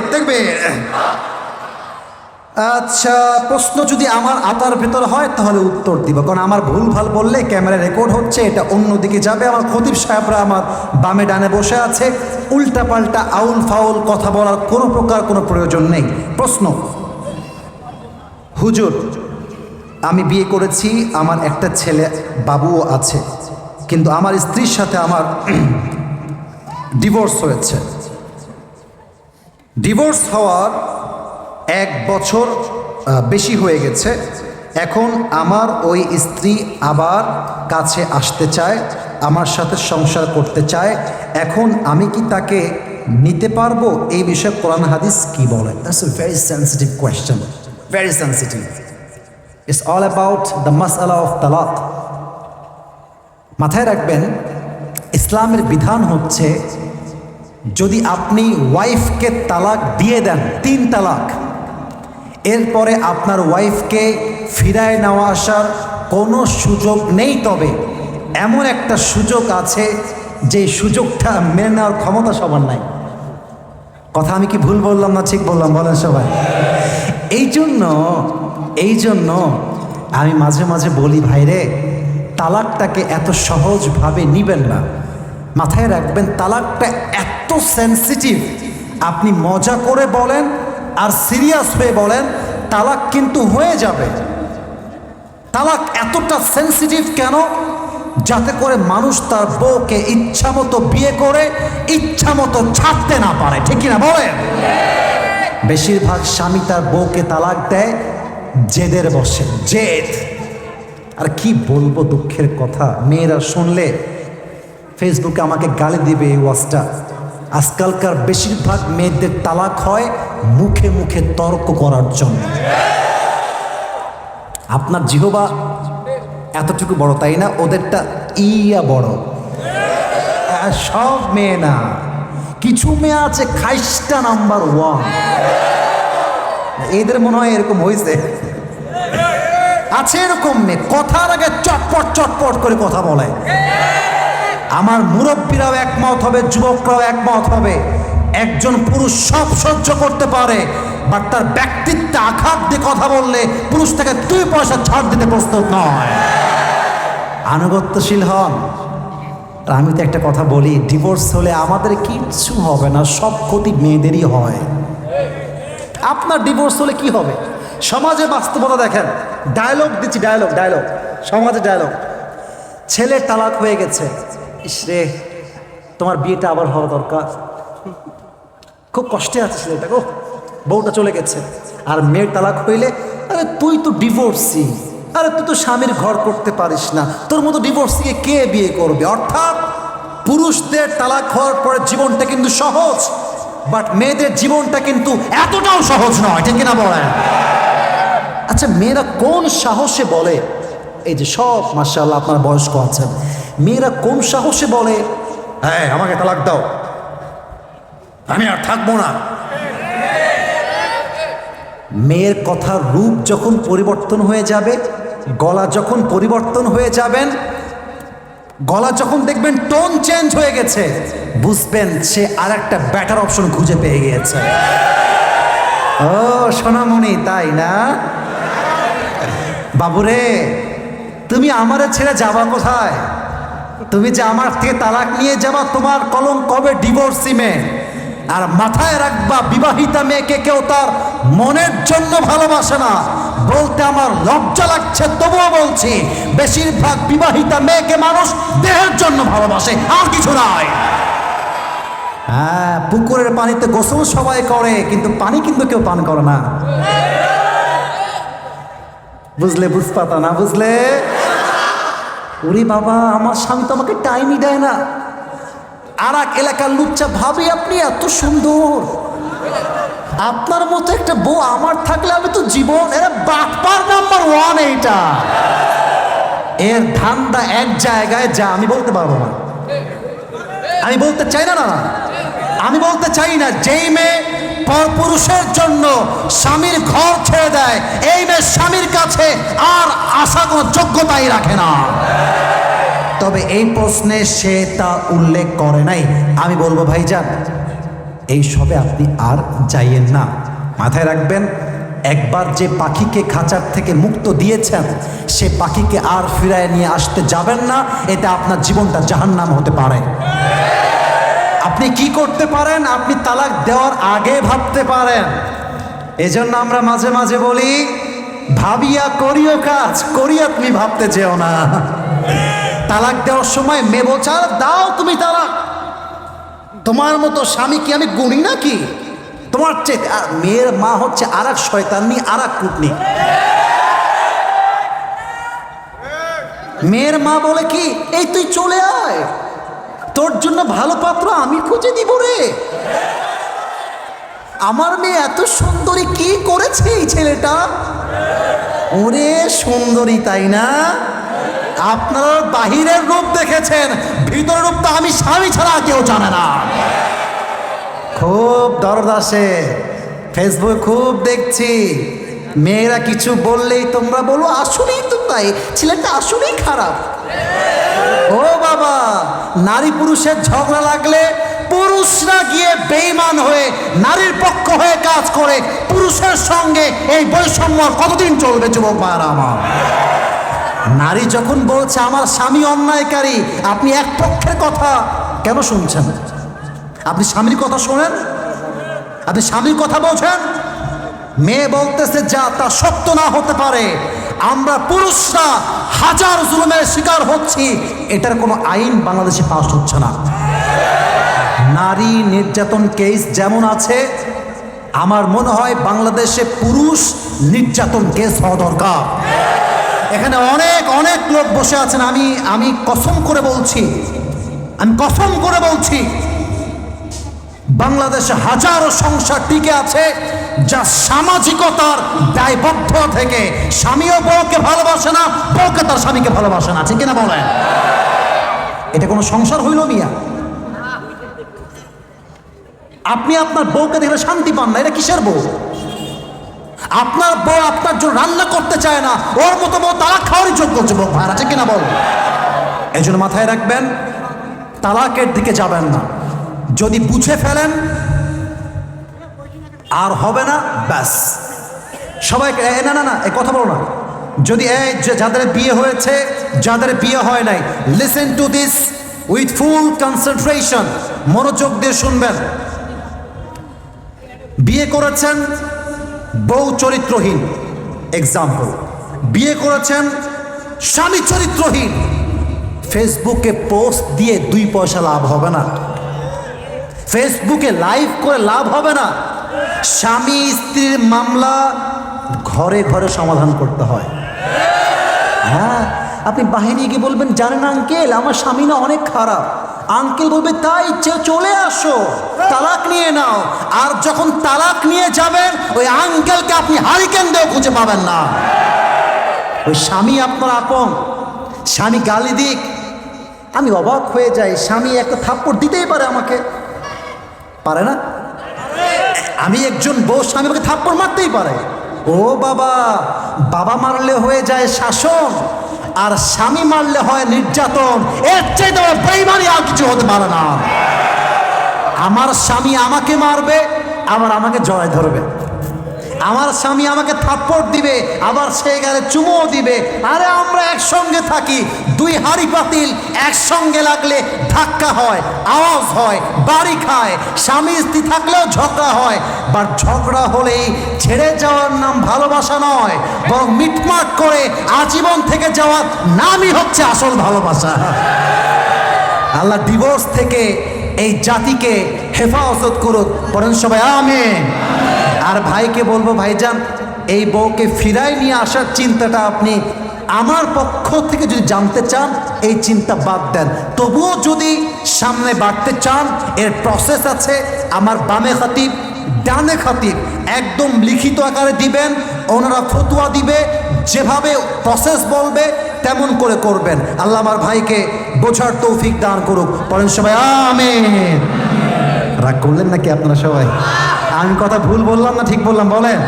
দেখবে। আচ্ছা প্রশ্ন যদি আমার আতার ভেতর হয়, তাহলে উত্তর দিব। কারণ আমার ভুল ভালো বললে ক্যামেরা রেকর্ড হচ্ছে, এটা অন্যদিকে যাবে। আমার খতিব সাহেবরা আমার বামে ডানে বসে আছে। উল্টা পাল্টা আউল ফাউল কথা বলার কোনো প্রকার কোনো প্রয়োজন নেই। প্রশ্ন? হুজুর, আমি বিয়ে করেছি, আমার একটা ছেলে বাবুও আছে। কিন্তু আমার স্ত্রীর সাথে আমার ডিভোর্স হয়েছে। ডিভোর্স হওয়ার এক বছর বেশি হয়ে গেছে। এখন আমার ওই স্ত্রী আবার কাছে আসতে চায়, আমার সাথে সংসার করতে চায়। এখন আমি কি তাকে নিতে পারব? এই বিষয়ে কোরআন হাদিস কি বলে? That's a very sensitive question very sensitive it's all about the masala of talaq মাথায় রাখবেন, ইসলামের বিধান হচ্ছে যদি আপনি ওয়াইফকে তালাক দিয়ে দেন, তিন তালাক। এরপরে আপনার ওয়াইফকে ফিরায় নেওয়া আসার কোনো সুযোগ নেই তবে। এমন একটা সুযোগ আছে যে সুযোগটা মেনে নেওয়ার ক্ষমতা সবার নাই। কথা আমি কি ভুল বললাম না ঠিক বললাম? বলেন সবাই। এই জন্য এই জন্য আমি মাঝে মাঝে বলি, ভাইরে, তালাকটাকে এত সহজভাবে নিবেন না। মাথায় রাখবেন, তালাকটা এত সেন্সিটিভ আপনি মজা করে বলেন আর সিরিয়াস হয়ে বলেন, তালাক কিন্তু হয়ে যাবে। তালাক এতটা সেন্সিটিভ কেন? যাতে করে মানুষ তার বউকে ইচ্ছা মতো বিয়ে করে ইচ্ছা মতো ছাড়তে না পারে। ঠিক কিনা বলেন? বেশিরভাগ স্বামী তার বউকে তালাক দেয়, জেদের বসে। জেদ। আর কি বলব দুঃখের কথা? মেয়েরা শুনলে ফেসবুকে আমাকে গালি দিবে এই ওয়াজটা। আজকালকার বেশিরভাগ মেয়েদের তালাক হয় মুখে মুখে তর্ক করার জন্য। আপনার জিহবা এতটুকু বড়, তাই না? ওদেরটা ইয়া বড়। সব মেয়ে না। কিছু মেয়ে আছে খাইস্টা নাম্বার ওয়ান। এদের মনে হয় এরকম হয়েছে আছে এরকম মেয়ে, কথার আগে চটপট চটপট করে কথা বলে। আমার মুরব্বীরাও একমত হবে, যুবকরাও একমত হবে। একজন পুরুষ সব সহ্য করতে পারে বাট তার ব্যক্তিত্বে আঘাত দিয়ে কথা বললে পুরুষ তাকে দুই পয়সা ছাড় দিতে প্রস্তুত নয়। আনুগত্যশীল হন। আমি তো একটা কথা বলি ডিভোর্স হলে আমাদের কিচ্ছু হবে না, সব ক্ষতি মেয়েদেরই হয়। আপনার ডিভোর্স হলে কি হবে? সমাজে বাস্তবতা দেখেন ডায়লগ দিচ্ছি ডায়লগ ডায়লগ সমাজে ডায়লগ ছেলে তালাক হয়ে গেছে ইসরে তোমার বিয়েটা আবার হওয়া দরকার। খুব কষ্টে আছে ছেলেটা গো। বউটা চলে গেছে, আর মেয়ের তালাক হইলে, আরে তুই তো ডিভোর্সি আরে তুই তো স্বামীর ঘর করতে পারিস না। তোর মতো ডিভোর্সিকে কে বিয়ে করবে? অর্থাৎ পুরুষদের তালাক হওয়ার পরে জীবনটা কিন্তু সহজ বাট মেয়েদের জীবনটা কিন্তু এতটাও সহজ নয়, ঠিক কিনা বলেন? আচ্ছা মেয়েরা কোন সাহসে বলে, এই যে সব মার্শাল্লাহ আপনার বয়স্ক আছেন। মেয়েরা কোন সাহসে বলে? হ্যাঁ আমাকে তালাক দাও। আমি আর থাকব না। মেয়ের কথার রূপ যখন পরিবর্তন হয়ে যাবে, গলা যখন পরিবর্তন হয়ে যাবেন, গলা যখন দেখবেন টোন চেঞ্জ হয়ে গেছে, বুঝবেন সে আর একটা ব্যাটার অপশন খুঁজে পেয়ে গিয়েছে। ও, সোনামণি, তাই না? বাবুরে, তুমি আমারে ছেড়ে যাবা কোথায়? তুমি যে আমার থেকে তালাক নিয়ে যাবা, তোমার কলম কবে ডিভোর্সি মেয়ে? আর মাথায় রাখবা, বিবাহিতা মেয়েকে কেউ তার মনের জন্য ভালোবাসে না। বলতে আমার লজ্জা লাগছে, তবুও বলছি, বেশিরভাগ বিবাহিতা মেয়েকে মানুষ দেহের জন্য ভালোবাসে, আর কিছু নয় হ্যাঁ পুকুরের পানিতে গোসল সবাই করে, কিন্তু পানি কিন্তু কেউ পান করে না। বুঝলে, বুঝপাতা না, বুঝলে? ওরে বাবা, আমার স্বামী তো আমাকে টাইমই দেয় না। আর এক এলাকার লুচ্চা ভাবে আপনি, এত সুন্দর। আপনার মতো একটা বউ আমার থাকলে আমি তো জীবন, এর বাটপার নাম্বার ওয়ান এইটা। এর ধান্দা এক জায়গায় যা, আমি বলতে পারব না। আমি বলতে চাই না না। আমি বলতে চাই না, যেই মেয়ে পরপুরুষের জন্য স্বামীর ঘর ছেড়ে দেয়। এই মেয়ে স্বামীর কাছে আর আশা কোনো যোগ্যতাই রাখে না। তবে এই প্রশ্নে সে তা উল্লেখ করে নাই। আমি বলব, ভাইজান, এই সবে আপনি আর যাইয়েন না। মাথায় রাখবেন, একবার যে পাখিকে খাঁচার থেকে মুক্ত দিয়েছেন, সে পাখিকে আর ফিরায় নিয়ে আসতে যাবেন না। এতে আপনার জীবনটা জাহান্নাম হতে পারে। আপনি কি করতে পারেন? আপনি তালাক দেওয়ার আগে ভাবতে পারেন। এজন্য আমরা মাঝে মাঝে বলি, ভাবিয়া করিও কাজ, করিয়া তুমি ভাবতে যেও না। তালাক দেওয়ার সময় মেবোচার দাও তুমি তালাক। তোমার মতো স্বামী কি আমি গুণী নাকি? তোমার চেয়ে মেয়ের মা হচ্ছে আর এক শয়তানি আর এক কুটনি। মেয়ের মা বলে কি, এই তুই চলে আয়। জন্য ভালো পাত্র আমি খুঁজে দিব রে। আমার মেয়ে এত সুন্দরী কি করেছে এই ছেলেটা? ওরে সুন্দরী, তাই না? আপনারা বাহিরের রূপ দেখেছেন, ভিতরের রূপ তো আমি স্বামী ছাড়া কেউ জানে না। খুব দরদ আসে ফেসবুক খুব দেখছি। মেয়েরা কিছু বললেই তোমরা বলো, আসলেই তো তাই, ছেলেটা আসলেই খারাপ। বাবা, নারী পুরুষের ঝগড়া লাগলে পুরুষরা গিয়ে বেইমান হয়ে, নারীর পক্ষ হয়ে কাজ করে, পুরুষের সঙ্গে এই বৈষম্য কতদিন চলবে, যুবক ভাইরা আমার? নারী যখন বলছে, আমার স্বামী অন্যায়কারী আপনি এক পক্ষের কথা কেন শুনছেন? আপনি স্বামীর কথা শোনেন? আপনি স্বামীর কথা বলছেন? মেয়ে বলতেছে, যা তা সত্য না হতে পারে। আমরা পুরুষরা হাজার জুলুমের শিকার হচ্ছি। এটার কোনো আইন বাংলাদেশে পাস হচ্ছে না। নারী নির্যাতন কেস যেমন আছে, আমার মনে হয় বাংলাদেশে পুরুষ নির্যাতন কেস হওয়া দরকার। এখানে অনেক অনেক লোক বসে আছেন। আমি আমি কসম করে বলছি, আমি কসম করে বলছি, বাংলাদেশে হাজারো সংসার টিকে আছে। যা সামাজিকতার দায়বদ্ধ থেকে স্বামীও বউকে ভালোবাসে না, বউকে তার স্বামীকে ভালোবাসে না। ঠিক কিনা বলেন? এটা কোনো সংসার হইল মিয়া? আপনি আপনার বউকে দেখলে শান্তি পান না, এটা কিসের বউ? আপনার বউ আপনার জন্য রান্না করতে চায় না, ওর মতো বউ তালাক খাওয়ারই যোগ্য যুবক ভাইরা আছে কিনা বল এই জন্য মাথায় রাখবেন, তালাকের দিকে যাবেন না। যদি বুঝে ফেলেন আর হবে না ব্যাস। সবাইকে এ, না না না এ কথা বলো না। যদি যাদের বিয়ে হয়েছে যাদের বিয়ে হয় নাই listen to this with full concentration মনোযোগ দিয়ে শুনবেন। বিয়ে করেছেন বউ চরিত্রহীন এক্সাম্পল বিয়ে করেছেন স্বামী চরিত্রহীন ফেসবুকে পোস্ট দিয়ে দুই পয়সা লাভ হবে না। ফেসবুকে লাইভ করে লাভ হবে না। স্বামী স্ত্রীর মামলা ঘরে ঘরে সমাধান করতে হয়। হ্যাঁ আপনি বাহিনী গিয়ে বলবেন, জানেন আঙ্কেল, আমার স্বামী না অনেক খারাপ। আঙ্কেল বলবে, তাই চলে আসো, তালাক নিয়ে নাও। আর যখন তালাক নিয়ে যাবেন, ওই আঙ্কেলকে আপনি হারিকেন দিয়েও খুঁজে পাবেন না। ওই স্বামী আপনার আপন, স্বামী গালি দিক। আমি অবাক হয়ে যাই, স্বামী একটা থাপ্পড় দিতেই পারে আমাকে। পারে না? আমি একজন বউ স্বামী আমাকে থাপ্পড় মারতেই পারে। ও বাবা বাবা মারলে হয়ে যায় শাসন, আর স্বামী মারলে হয় নির্যাতন। এর চাইতে তোমার বেইমানি আর কিছু হতে পারে না। আমার স্বামী আমাকে মারবে, আবার আমাকে জয় ধরবে। আমার স্বামী আমাকে থাপ্পড় দিবে, আবার সে গেলে চুমো দিবে। আরে আমরা একসঙ্গে থাকি, দুই হাড়ি পাতিল একসঙ্গে লাগলে ধাক্কা হয়, আওয়াজ হয়, বাড়ি খায়, স্বামী স্ত্রী থাকলেও ঝগড়া হয়। বা ঝগড়া হলেই ছেড়ে যাওয়ার নাম ভালোবাসা নয়, বরং মিটমাট করে আজীবন থেকে যাওয়ার নামই হচ্ছে আসল ভালোবাসা। আল্লাহ ডিভোর্স থেকে এই জাতিকে হেফাজত করুক। পড়েন সবাই, আমেন। আর ভাইকে বলব, ভাইজান, এই বউকে ফিরাই নিয়ে আসার চিন্তাটা আপনি আমার পক্ষ থেকে যদি জানতে চান, এই চিন্তা বাদ দেন। তবুও যদি সামনে বাড়তে চান, এর প্রসেস আছে আমার বামে খাতিব, ডানে খাতিব, একদম লিখিত আকারে দিবেন, ওনারা ফতুয়া দিবে, যেভাবে প্রসেস বলবে, তেমন করে করবেন। আল্লাহ আমার ভাইকে বোঝার তৌফিক দান করুক। পড়েন সবাই, আমেন। রাগ করলেন নাকি আপনারা সবাই? আমি কথা ভুল বললাম না ঠিক বললাম? বলেন।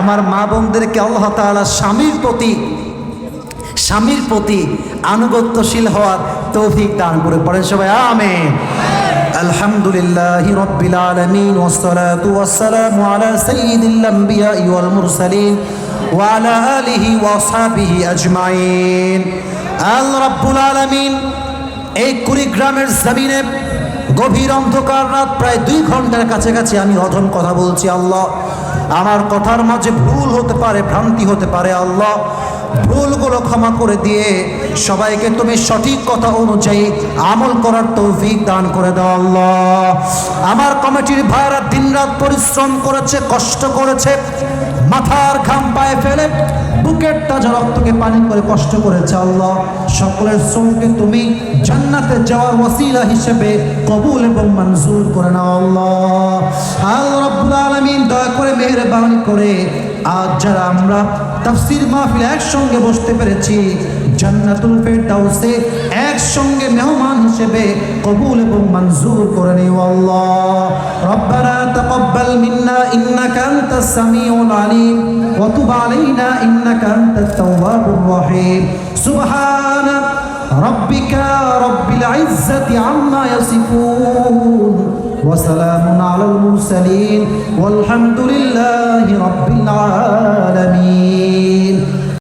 আমার মা বোনদেরকে আল্লাহ তালা স্বামীর প্রতি স্বামীর প্রতি আনুগত্যশীল হওয়ার তৌফিক দান করে পড়েন সবাই আমে আলহামদুলিল্লাহ রব্বিল আলমিন ওয়াসসালাতু ওয়াসসালামু আলা সাইয়্যিদিল আমবিয়া ওয়াল মুরসালিন ওয়া আলিহি ওয়া আসহাবিহি আজমাইন। আল রাব্বুল আলামিন এই কুড়িগ্রামের জমিনে গভীর অন্ধকার রাত, প্রায় দুই ঘণ্টার কাছাকাছি আমি অধম কথা বলছি, আল্লাহ, আমার কথার মাঝে ভুল হতে পারে, ভ্রান্তি হতে পারে, আল্লাহ, ভুলগুলো ক্ষমা করে দিয়ে সবাইকে তুমি সঠিক কথা অনুযায়ী আমল করার তৌফিক দান করে দাও, আল্লাহ। আমার কমিটির ভাইরা দিনরাত পরিশ্রম করেছে, কষ্ট করেছে, মাথার ঘাম পায়ে ফেলে বুকের তাজা রক্তকে পানি করে কষ্ট করেছে আল্লাহ, সকলের শ্রমকে তুমি জান্নাতে যাওয়ার ওয়াসিলা হিসেবে কবুল এবং মঞ্জুর করে নাও আল্লাহ। আল্লাহ রব্বুল দয়া করে মেহরবানি করে। আজ যারা আমরা তাফসির মাহফিল একসঙ্গে বসতে পেরেছি জান্নাতুল ফেরদাউসে একসঙ্গে মেহমান হিসেবে কবুল এবং মঞ্জুর করে নিও আল্লাহ রব্বানা তাকাব্বাল মিন্না ইন্নাকা আনতাস সামিউল আলিম ওয়া তুব আলাইনা ইন্নাকা আনতাত তাওয়াবুর রহিম সুবহানা ربك رب العزة عما يصفون وسلام على المرسلين والحمد لله رب العالمين